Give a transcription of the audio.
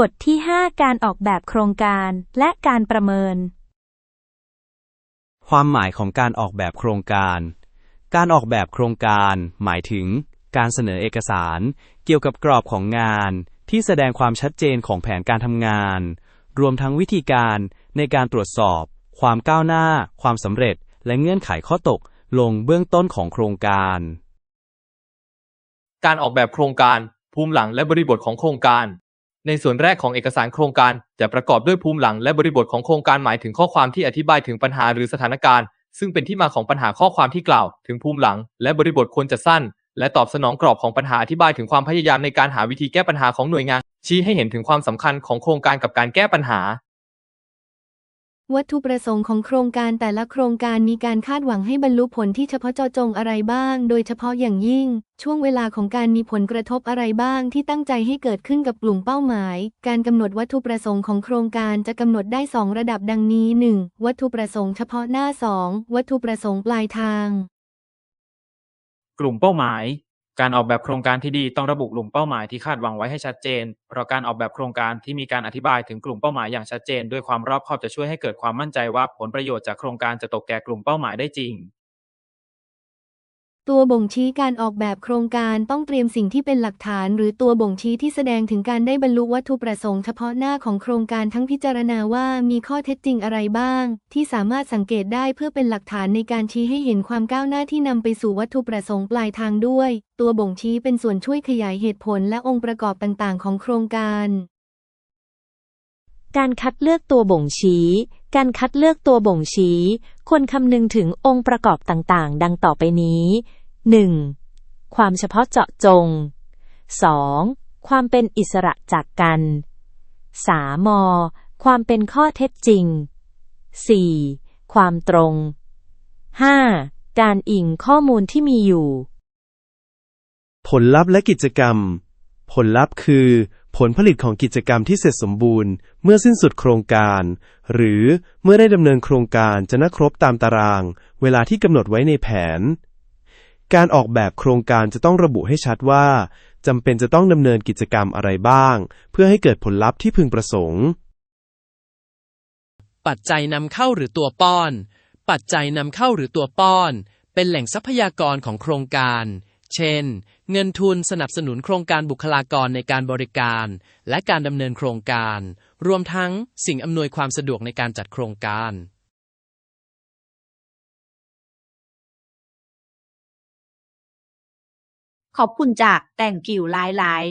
บทที่ 5 การออกแบบโครงการและการประเมิน ความหมายของการออกแบบโครงการ การออกแบบโครงการ หมายถึง การเสนอเอกสาร เกี่ยวกับกรอบของงาน ที่แสดงความชัดเจนของแผนการทำงาน รวมทั้งวิธีการในการตรวจสอบ ความก้าวหน้า ความสำเร็จ และเงื่อนไขข้อตกลงเบื้องต้นของโครงการ การออกแบบโครงการ ภูมิหลังและบริบทของโครงการ ในส่วนแรกของเอกสารโครงการจะประกอบด้วยภูมิหลังและบริบทของโครงการหมายถึงข้อความที่อธิบายถึงปัญหาหรือสถานการณ์ ซึ่งเป็นที่มาของปัญหาข้อความที่กล่าว ถึงภูมิหลัง และบริบทควรจะสั้น และตอบสนองกรอบของปัญหาอธิบายถึงความพยายามในการหาวิธีแก้ปัญหาของหน่วยงาน ชี้ให้เห็นถึงความสำคัญของโครงการกับการแก้ปัญหา วัตถุประสงค์ของโครงการแต่ละโครงการมีการคาดหวังให้บรรลุผลที่เฉพาะเจาะจงอะไรบ้าง โดยเฉพาะอย่างยิ่ง ช่วงเวลาของการมีผลกระทบอะไรบ้างที่ตั้งใจให้เกิดขึ้นกับกลุ่มเป้าหมาย การกำหนดวัตถุประสงค์ของโครงการจะกำหนดได้ 2 ระดับดังนี้ 1. วัตถุประสงค์เฉพาะหน้า 2. วัตถุประสงค์ปลายทาง กลุ่มเป้าหมาย การออกแบบโครงการที่ดีต้องระบุกลุ่มเป้าหมายที่คาดหวังไว้ให้ชัดเจน เพราะการออกแบบโครงการที่มีการอธิบายถึงกลุ่มเป้าหมายอย่างชัดเจน ด้วยความรอบคอบจะช่วยให้เกิดความมั่นใจว่าผลประโยชน์จากโครงการจะตกแก่กลุ่มเป้าหมายได้จริง ตัวบ่งชี้การออกแบบโครงการต้องเตรียมสิ่งที่เป็นหลักฐาน หรือตัวบ่งชี้ที่แสดงถึงการได้บรรลุวัตถุประสงค์เฉพาะหน้าของโครงการทั้งพิจารณาว่ามีข้อเท็จจริงอะไรบ้าง ที่สามารถสังเกตได้เพื่อเป็นหลักฐานในการชี้ให้เห็นความก้าวหน้าที่นำไปสู่วัตถุประสงค์ปลายทางด้วย ตัวบ่งชี้เป็นส่วนช่วยขยายเหตุผลและองค์ประกอบต่างๆ ของโครงการ การคัดเลือกตัวบ่งชี้ การคัดเลือกตัวบ่งชี้ ควรคำนึงถึงองค์ประกอบต่างๆ ดังต่อไปนี้ 1. ความเฉพาะเจาะจง 2. ความเป็นอิสระจากกัน 3. ม ความเป็นข้อเท็จจริง 4. ความตรง 5. การอิงข้อมูลที่มีอยู่ ผลลัพธ์และกิจกรรม ผลลัพธ์คือ ผลผลิตของกิจกรรมที่เสร็จสมบูรณ์ เมื่อสิ้นสุดโครงการ หรือเมื่อได้ดำเนินโครงการจะนักครบตามตาราง เวลาที่กำหนดไว้ในแผน การออกแบบโครงการจะต้องระบุให้ชัดว่าจำเป็นจะต้องดำเนินกิจกรรมอะไรบ้าง เพื่อให้เกิดผลลัพธ์ที่พึงประสงค์ ปัจจัยนำเข้าหรือตัวป้อน ปัจจัยนำเข้าหรือตัวป้อน เป็นแหล่งทรัพยากรของโครงการ เช่น เงินทุนสนับสนุนโครงการบุคลากรในการบริการ และการดำเนินโครงการ รวมทั้งสิ่งอำนวยความสะดวกในการจัดโครงการ ขอบคุณจากแต่งกิ่วหลาย